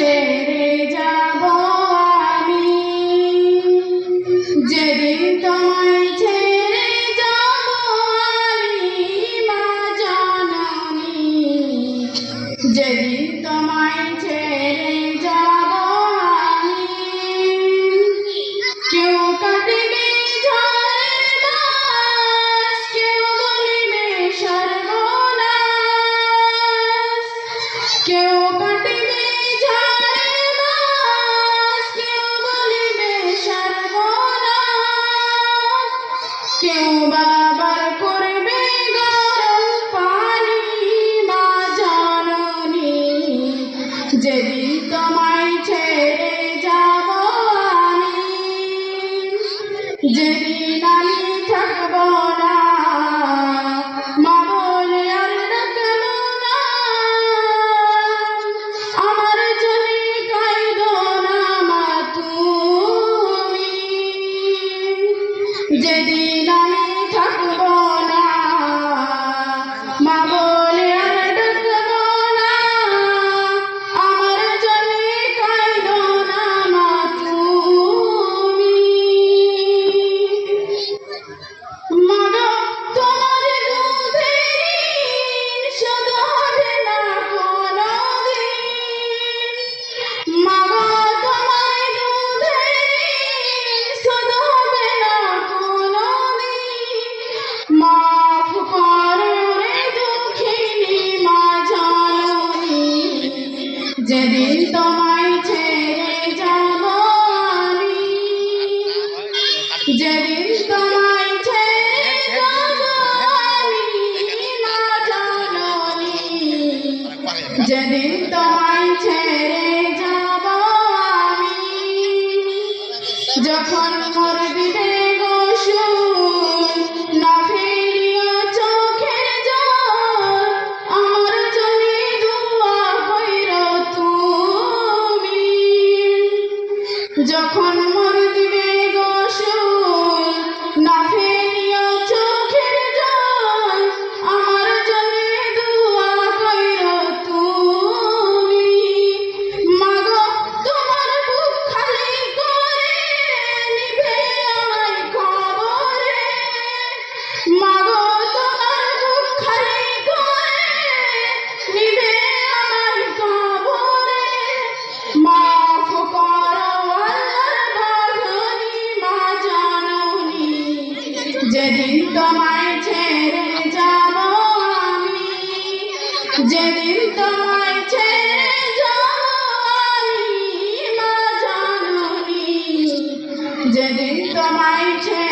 ছেড়ে যাব আমি। তোমায় যেদিন তোমায় ছেড়ে Dominic. যেদিন তোমায় ছেড়ে যাব আমি, যেদিন তোমায় ছেড়ে যাব আমি, না জানি যেদিন তোমায় ছেড়ে যাব আমি, যখন মরবি যখন যেদিন তোমায় ছেড়ে যাব আমি যেদিন তোমায় ছেড়ে যাব যেদিন তোমায় ছেড়ে